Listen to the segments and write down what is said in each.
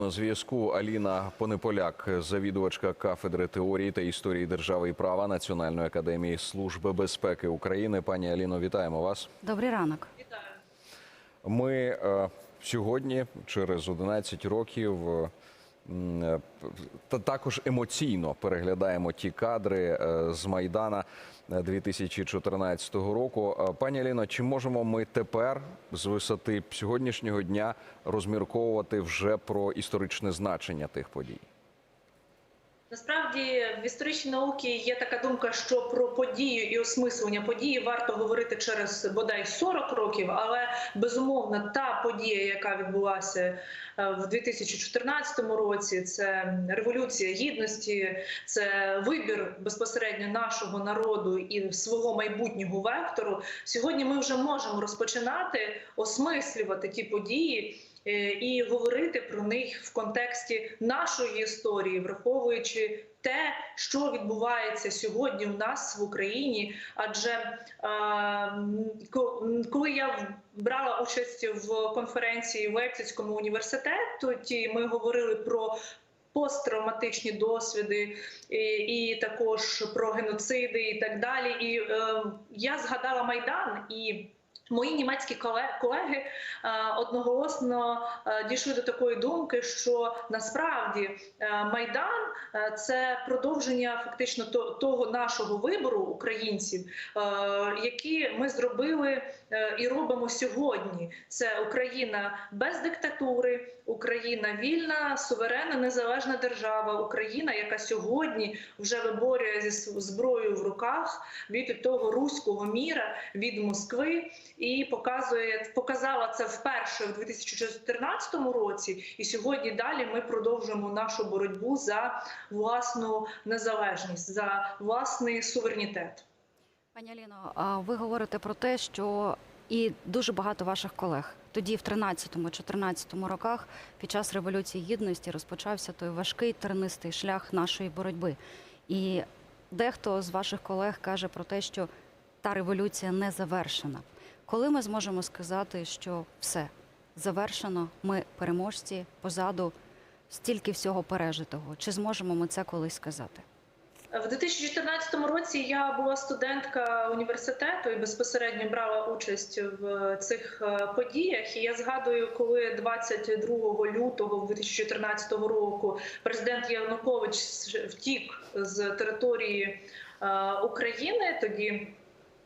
На зв'язку Аліна Понеполяк, завідувачка кафедри теорії та історії держави і права Національної академії служби безпеки України. Пані Аліно, вітаємо вас. Добрий ранок. Ми е, сьогодні, через 11 років, та також емоційно переглядаємо ті кадри е, з Майдана е, 2014 року. Е, Пані Аліно, чи можемо ми тепер з висоти сьогоднішнього дня розмірковувати вже про історичне значення тих подій? Насправді в історичній науці є така думка, що про подію і осмислення події варто говорити через бодай 40 років, але безумовно та подія, яка відбулася е, в 2014 році, це революція гідності, це вибір безпосередньо нашого народу і свого майбутнього вектору. Сьогодні ми вже можемо розпочинати осмислювати ті події. Е, І говорити про них в контексті нашої історії, враховуючи те, що відбувається сьогодні у нас в Україні. Адже е, коли я брала участь в конференції в Ельцівському університеті, ми говорили про посттравматичні досвіди, і, і також про геноциди, і так далі. І е, я згадала майдан і. Мої німецькі коле- колеги е, одноголосно е, дійшли до такої думки, що насправді е, майдан це продовження фактично то- того нашого вибору українців, які ми зробили і робимо сьогодні. Це Україна без диктатури, Україна вільна, суверенна, незалежна держава, Україна, яка сьогодні вже виборює зі зброєю в руках від того руського міра від Москви і показує показала це вперше в 2014 році. І сьогодні далі ми продовжуємо нашу боротьбу за власну незалежність, за власний суверенітет. Пані Аліно, ви говорите про те, що і дуже багато ваших колег тоді, в 13-14 роках, під час революції гідності, розпочався той важкий тернистий шлях нашої боротьби. І дехто з ваших колег каже про те, що та революція не завершена. Коли ми зможемо сказати, що все завершено, ми переможці позаду стільки всього пережитого, чи зможемо ми це колись сказати? В 2014 році я була студентка університету і безпосередньо брала участь в цих е, подіях. І я згадую, коли 22 лютого 2014 року президент Янукович втік з території е, України тоді.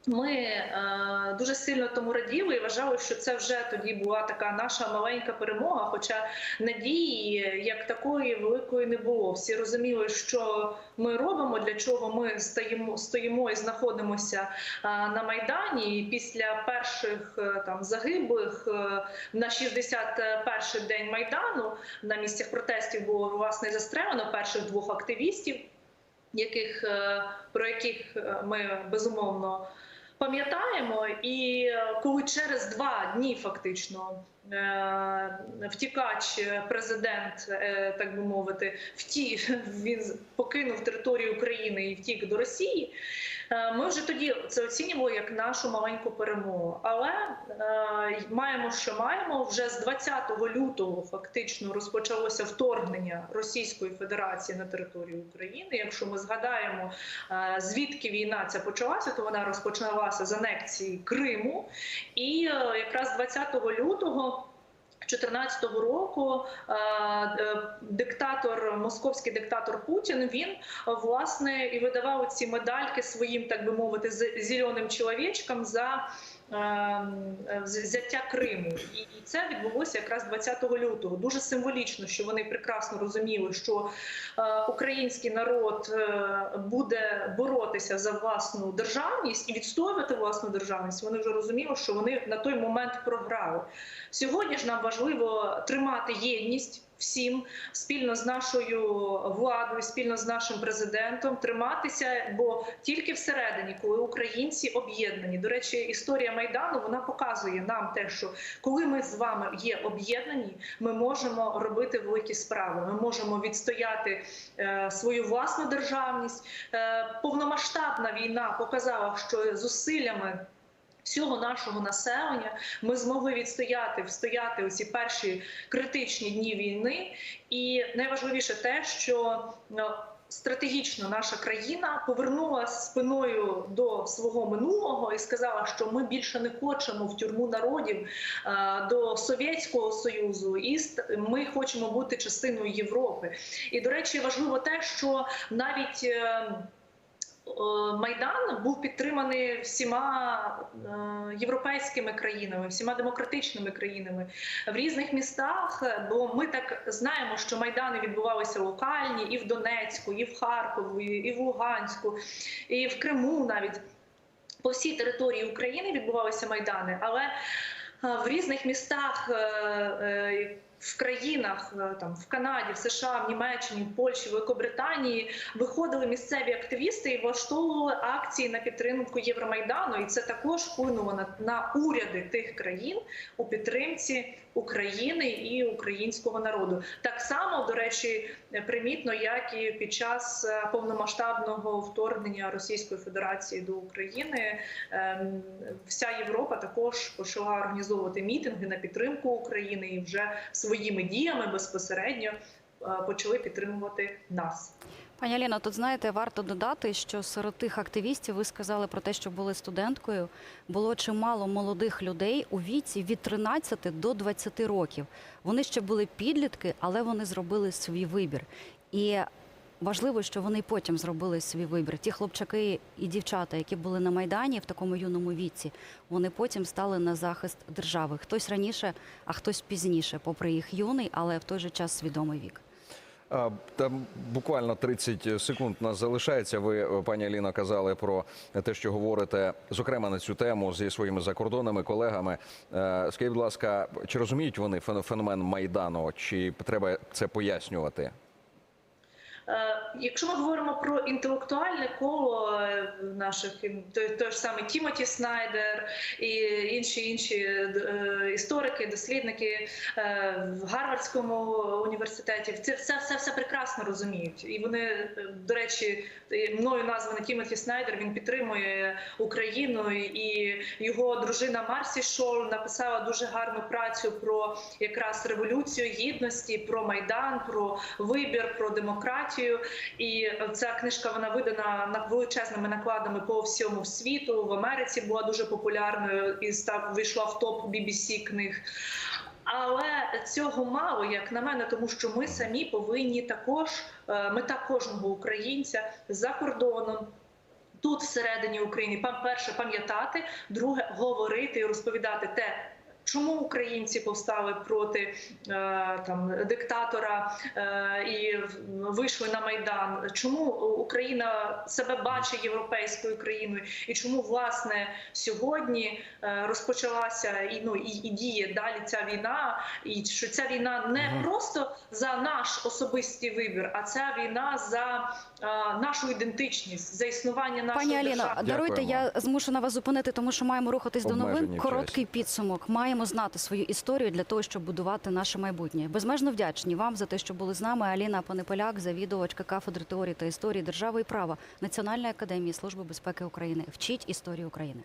Ми е, дуже сильно тому раділи і вважали, що це вже тоді була така наша маленька перемога. Хоча надії як такої великої не було. Всі розуміли, що ми робимо, для чого ми стоїмо, стоїмо і знаходимося е, на майдані. І після перших е, там загиблих е, на 61-й день майдану на місцях протестів було власне застрелено перших двох активістів, яких е, про яких е, ми безумовно пам'ятаємо. І е, коли через два дні фактично втікач, е, президент, е, так би мовити, вті він покинув територію України і втік до Росії. е, Ми вже тоді це оцінювали як нашу маленьку перемогу. Але е, маємо, що маємо вже з 20 лютого фактично розпочалося вторгнення Російської Федерації на територію України. Якщо ми згадаємо е, звідки війна ця почалася, то вона розпочалася з анексії Криму, і е, якраз 20 лютого. 2014 року е, е, диктатор, московський диктатор Путін, він власне і видавав ці медальки своїм, так би мовити, зеленим чоловічкам за взяття Криму, і і це відбулося якраз 20 лютого. Дуже символічно, що вони прекрасно розуміли, що е, український народ е, буде боротися за власну державність і відстоювати власну державність. Вони вже розуміли, що вони на той момент програли. Сьогодні ж нам важливо тримати єдність всім спільно з нашою владою, спільно з нашим президентом, триматися, бо тільки всередині, коли українці об'єднані. До речі, історія майдану вона показує нам те, що коли ми з вами є об'єднані, ми можемо робити великі справи. Ми можемо відстояти е, свою власну державність. Е, повномасштабна війна показала, що зусиллями Всього нашого населення ми змогли відстояти встояти у ці перші критичні дні війни, і найважливіше те, що е, стратегічно наша країна повернула спиною до свого минулого і сказала, що ми більше не хочемо в тюрму народів е, до Совєтського Союзу, і ми хочемо бути частиною Європи. І до речі, важливо те, що навіть е, Майдан був підтриманий всіма е, європейськими країнами, всіма демократичними країнами в різних містах. е, Бо ми так знаємо, що майдани відбувалися локальні і в Донецьку, і в Харкові, і в Луганську, і в Криму навіть. По всій території України відбувалися майдани, але е, в різних містах, е, е, в країнах, е, там в Канаді, в США, в Німеччині, в Польщі, Великобританії виходили місцеві активісти і влаштовували акції на підтримку Євромайдану. І це також вплинуло на, на уряди тих країн у підтримці України і українського народу. Так само, до речі, примітно, як і під час е, повномасштабного вторгнення Російської Федерації до України, ем, вся Європа також почала організовувати мітинги на підтримку України і вже своїми діями безпосередньо е, почали підтримувати нас. Пані Аліна, тут знаєте, варто додати, що серед тих активістів ви сказали про те, що були студенткою. Було чимало молодих людей у віці від 13 до 20 років. Вони ще були підлітки, але вони зробили свій вибір. І важливо, що вони потім зробили свій вибір. Ті хлопчаки і дівчата, які були на майдані в такому юному віці, вони потім стали на захист держави. Хтось раніше, а хтось пізніше, попри їх юний, але в той же час свідомий вік. Там буквально 30 секунд нас залишається. Ви, пані Аліно, казали про те, що говорите, зокрема на цю тему зі своїми закордонними колегами. Е, Скажіть, будь ласка, чи розуміють вони фен- феномен майдану? Чи треба це пояснювати? Е, Якщо ми говоримо про інтелектуальне коло е, наших той, той ж самий Тімоті Снайдер і інші інші е, історики, дослідники в Гарвардському університеті, це все, все, все прекрасно розуміють. І вони, до речі, мною названий Тімоті Снайдер. Він підтримує Україну і його дружина Марсі Шол написала дуже гарну працю про якраз революцію гідності, про майдан, про вибір, про демократію. І ця книжка вона видана на величезними накладами по всьому світу. В Америці була дуже популярною і став вийшла в топ BBC книг. Але цього мало, як на мене, тому що ми самі повинні також е, мета кожного українця за кордоном. Тут всередині України пам- перше пам'ятати, друге говорити і розповідати те, чому українці повстали проти е, там диктатора е, і вийшли на майдан. Чому Україна себе бачить європейською країною, і чому власне сьогодні е, розпочалася і ну і, і діє далі ця війна, і що ця війна не просто за наш особистий вибір, а ця війна за нашу ідентичність, за існування нашої Пані Аліна, держави. даруйте, Дякуємо. я змушена вас зупинити, тому що маємо рухатись до новин. Короткий підсумок. Маємо знати свою історію для того, щоб будувати наше майбутнє. Безмежно вдячні вам за те, що були з нами. Аліна Понеполяк, завідувачка кафедри теорії та історії держави і права Національної академії служби безпеки України. Вчіть історію України.